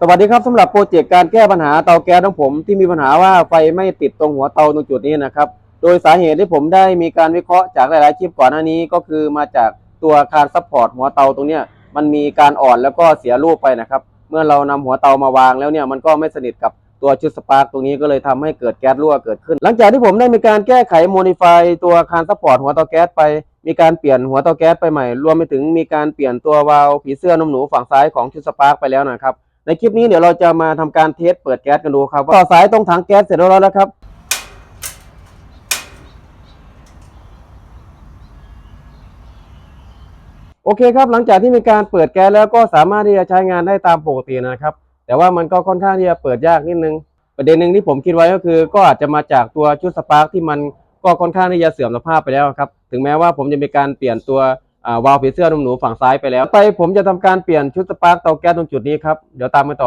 สวัสดีครับสำหรับโปรเจกต์การแก้ปัญหาเตาแก๊สของผมที่มีปัญหาว่าไฟไม่ติดตรงหัวเตาตรงจุดนี้นะครับ โดยสาเหตุที่ผมได้มีการวิเคราะห์จากหลายๆคลิปก่อนหน้านี้ก็คือมาจากตัวคานซัพพอร์ตหัวเตาตรงเนี้ยมันมีการอ่อนแล้วก็เสียรูปไปนะครับ เมื่อเรานำหัวเตามาวางแล้วเนี่ยมันก็ไม่สนิทกับตัวชุดสปาร์กตรงนี้ก็เลยทำให้เกิดแก๊สรั่วเกิดขึ้น หลังจากที่ผมได้มีการแก้ไขโมดิฟายตัวคานซัพพอร์ตหัวเตาแก๊สไป มีการเปลี่ยนหัวเตาแก๊สไปใหม่ รวมไปถึงมีการเปลี่ยนตัววาล์วผีเสื้อนมหนูฝั่งซ้ายของชุดสปาร์กไปแล้วนะครับ ในคลิปนี้เดี๋ยวเราจะมาทำการเทสเปิดแก๊สกันดูครับว่าต่อสายตรงถังแก๊สเสร็จเรียบร้อยแล้วครับ โอเคครับหลังจากที่มีการเปิดแก๊สแล้วก็สามารถที่จะใช้งานได้ตามปกตินะครับ แต่ว่ามันก็ค่อนข้างที่จะเปิดยากนิดนึง ประเด็นหนึ่งที่ผมคิดไว้ก็คือ ก็อาจจะมาจากตัวชุดสปาร์กที่มันก็ค่อนข้างที่จะเสื่อมสภาพไปแล้วครับ ถึงแม้ว่าผมจะมีการเปลี่ยนตัว วาล์วผีเสื้อนมหนูฝั่งซ้ายไปแล้ว ไปผมจะทำการเปลี่ยนชุดสปาร์กเตาแก๊สตรงจุดนี้ครับ เดี๋ยวตามมาต่อ